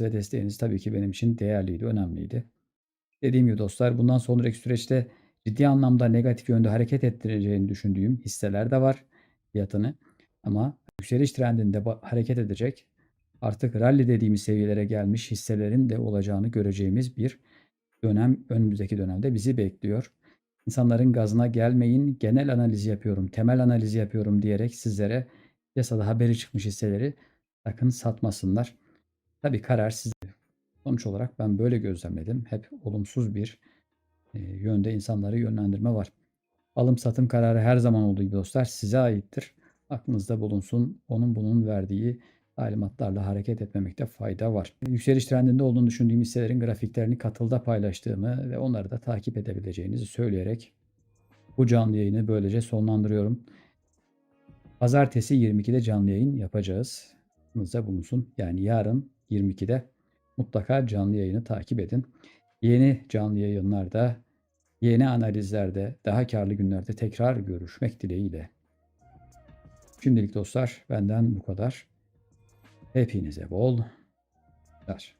ve desteğiniz tabii ki benim için değerliydi, önemliydi. Dediğim gibi dostlar bundan sonraki süreçte ciddi anlamda negatif yönde hareket ettireceğini düşündüğüm hisseler de var fiyatını. Ama yükseliş trendinde hareket edecek artık rally dediğimiz seviyelere gelmiş hisselerin de olacağını göreceğimiz bir dönem önümüzdeki dönemde bizi bekliyor. İnsanların gazına gelmeyin, genel analiz yapıyorum, temel analiz yapıyorum diyerek sizlere piyasada haberi çıkmış hisseleri sakın satmasınlar. Tabii karar sizde. Sonuç olarak ben böyle gözlemledim. Hep olumsuz bir e, yönde insanları yönlendirme var. Alım satım kararı her zaman olduğu gibi dostlar size aittir. Aklınızda bulunsun. Onun bunun verdiği talimatlarla hareket etmemekte fayda var. Yükseliş trendinde olduğunu düşündüğüm hisselerin grafiklerini katılda paylaştığımı ve onları da takip edebileceğinizi söyleyerek bu canlı yayını böylece sonlandırıyorum. Pazartesi 22'de canlı yayın yapacağız. Aklınızda bulunsun. Yani yarın 22'de mutlaka canlı yayını takip edin. Yeni canlı yayınlarda, yeni analizlerde, daha karlı günlerde tekrar görüşmek dileğiyle. Şimdilik dostlar benden bu kadar. Hepinize bol şanslar.